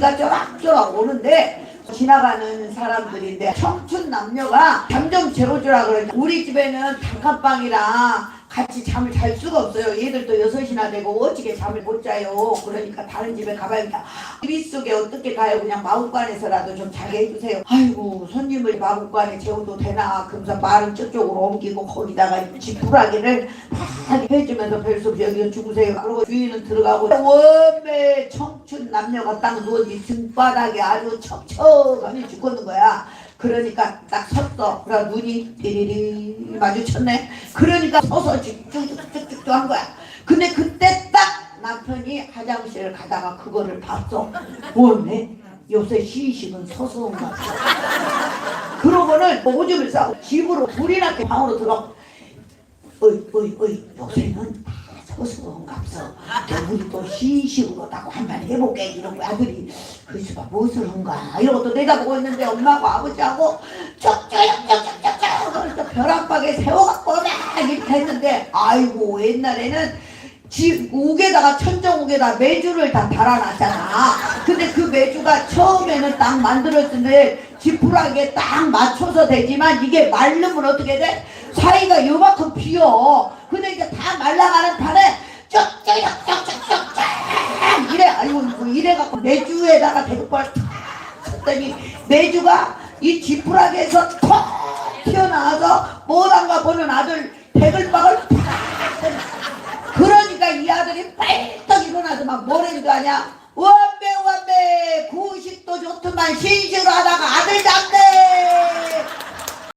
비가 쩌락쩌락 오는데 지나가는 사람들인데 청춘 남녀가 잠 좀 재워주라 그러니까 우리 집에는 단칸방이랑 같이 잠을 잘 수가 없어요. 얘들도 여섯이나 되고 어찌게 잠을 못 자요. 그러니까 다른 집에 가봐야겠다. 집 속에 어떻게 가요? 그냥 마구간에서라도 좀 자게 해주세요. 아이고 손님을 마구간에 재워도 되나? 그러면서 말은 저쪽으로 옮기고 거기다가 지푸라기를 막 해주면서 별수 여기 죽으세요. 그러고 주인은 들어가고 원매 청춘 남녀가 딱 누워지 등바닥에 아주 척척하니 죽겠는 거야. 그러니까 딱 섰어. 그래 눈이 띠리리 마주쳤네. 그러니까 서서 쭉쭉쭉쭉쭉 한 거야. 근데 그때 딱 남편이 화장실을 가다가 그거를 봤어. 뭐네? 요새 시식은 서서 온것 같아. 그러고는 오줌을 싸고 집으로 불이 나게 방으로 들어가. 어이 어이 어이 요새는 다 서서 온갑서. 우리 또 시식으로 다고 한번 해볼게 이러고 아들이 그래서 봐 무엇을 한가 이러고 또 내다보고 있는데 엄마하고 아버지하고 쪽쪽쪽쪽쪽쪽 그래서 벼락박에 세워갖고 막 이렇게 했는데 아이고 옛날에는 집 옥에다가 천정 옥에다 매주를 다 달아놨잖아. 근데 그 매주가 처음에는 딱 만들었는데 지푸라기에 딱 맞춰서 되지만 이게 말르면 어떻게 돼? 사이가 요만큼 비어. 근데 이제 다 말라가는 판에 쪽쪽쪽쪽쪽쪽 이래 아 이래갖고 매주에다가 대구발 탁 쳤더니 매주가 이 지푸라기에서 톡 튀어나와서 뭐단가 보는 아들 대글박을 팍 그러니까 이 아들이 빨떡 일어나서 막 뭐라는 거 아냐 원배 원배 구식도 좋더만 신식을 하다가